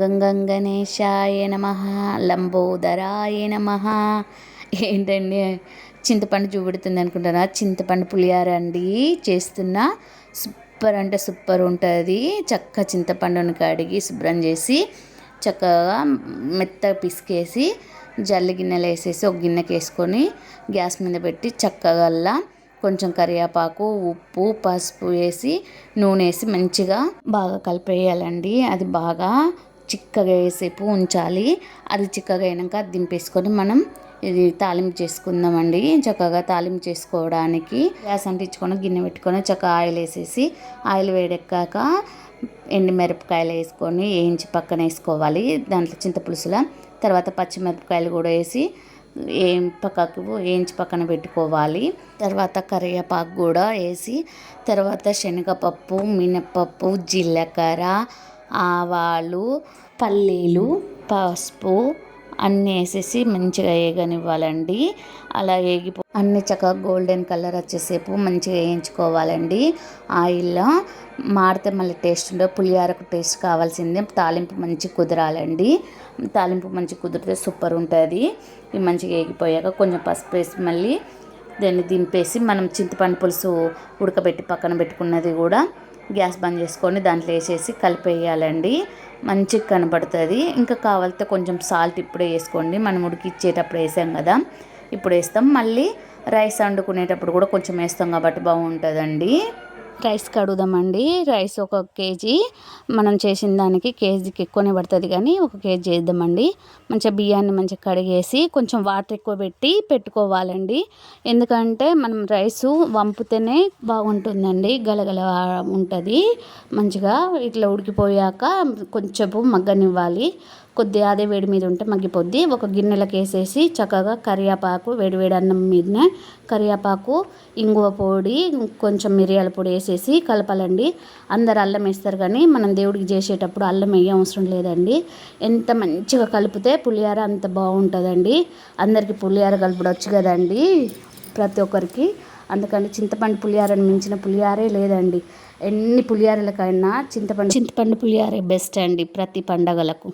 గంగంగణేశాయ నమ లంబోదరాయ నమ. ఏంటండి? చింతపండు చూపెడుతుంది అనుకుంటారా? చింతపండు పులిహార అండి చేస్తున్న. సూపర్ అంటే సూపర్ ఉంటుంది. చక్క చింతపండుని కడిగి శుభ్రం చేసి చక్కగా మెత్తగా పిసికేసి జల్లి గిన్నెలు వేసేసి ఒక గిన్నెకి వేసుకొని గ్యాస్ మీద పెట్టి చక్కగా కొంచెం కరివేపాకు ఉప్పు పసుపు వేసి నూనె వేసి మంచిగా బాగా కలిపేయాలండి. అది బాగా చిక్కగా వేసేపు ఉంచాలి. అది చిక్కగా అయినాక దింపేసుకొని మనం ఇది తాలింపు చేసుకుందామండి. చక్కగా తాలింపు చేసుకోవడానికి గ్యాస్ అంటించుకొని గిన్నె పెట్టుకొని చక్కగా ఆయిల్ వేసేసి ఆయిల్ వేడెక్కాక ఎండి మిరపకాయలు వేసుకొని వేయించి పక్కన వేసుకోవాలి. దాంట్లో చింతపులుసుల తర్వాత పచ్చిమిరపకాయలు కూడా వేసి ఏం పక్కకు వేయించి పక్కన పెట్టుకోవాలి. తర్వాత కరివేపాకు కూడా వేసి తర్వాత శనగపప్పు మినపప్పు జీలకర్ర ఆవాలు పల్లీలు పసుపు అన్నీ వేసేసి మంచిగా వేగనివ్వాలండి. అలా వేగిపో అన్ని చక్కగా గోల్డెన్ కలర్ వచ్చేసేపు మంచిగా వేయించుకోవాలండి. ఆయిల్లో మాడితే మళ్ళీ టేస్ట్ ఉండదు పులిహోరకు టేస్ట్ కావాల్సిందే. తాలింపు మంచి కుదరాలండి. తాలింపు మంచి కుదిరితే సూపర్ ఉంటుంది. ఇవి మంచిగా వేగిపోయాక కొంచెం పసుపు వేసి మళ్ళీ దాన్ని దింపేసి మనం చింతపండు పులుసు ఉడకబెట్టి పక్కన పెట్టుకున్నది కూడా గ్యాస్ బంద్ చేసుకొని దాంట్లో వేసేసి కలిపేయాలండి. మంచిగా కనబడుతుంది. ఇంకా కావాలితే కొంచెం సాల్ట్ ఇప్పుడే వేసుకోండి. మనం ఉడికిచ్చేటప్పుడు వేసాం కదా. ఇప్పుడు వేస్తాం. మళ్ళీ రైస్ వండుకునేటప్పుడు కూడా కొంచెం వేస్తాం కాబట్టి బాగుంటుందండి. రైస్ కడుగుదామండి. రైస్ ఒక కేజీ. మనం చేసిన దానికి కేజీకి ఎక్కువనే పడుతుంది కానీ ఒక కేజీ చేద్దామండి. మంచిగా బియ్యాన్ని మంచిగా కడిగేసి కొంచెం వాటర్ ఎక్కువ పెట్టి పెట్టుకోవాలండి. ఎందుకంటే మనం రైసు వంపితేనే బాగుంటుందండి. గలగల ఉంటుంది. మంచిగా ఇట్లా ఉడికిపోయాక కొంచెం మగ్గనివ్వాలి. కొద్దిగా అదే వేడి మీద ఉంటే మగ్గిపోద్ది. ఒక గిన్నెలకు వేసేసి చక్కగా కరివేపాకు వేడివేడి అన్నం మీదనే కరివేపాకు ఇంగువ పొడి కొంచెం మిరియాల పొడి వేసేసి కలపాలండి. అందరు అల్లం వేస్తారు కానీ మనం దేవుడికి చేసేటప్పుడు అల్లం వేయ అవసరం లేదండి. ఎంత మంచిగా కలిపితే పులిహార అంత బాగుంటుందండి. అందరికీ పులిహార కలపడవచ్చు కదండి ప్రతి ఒక్కరికి. అందుకని చింతపండు పులిహారని మించిన పులిహారే లేదండి. ఎన్ని పులిహారలకైనా చింతపండు చింతపండు పులిహారే బెస్ట్ అండి ప్రతి పండగలకు.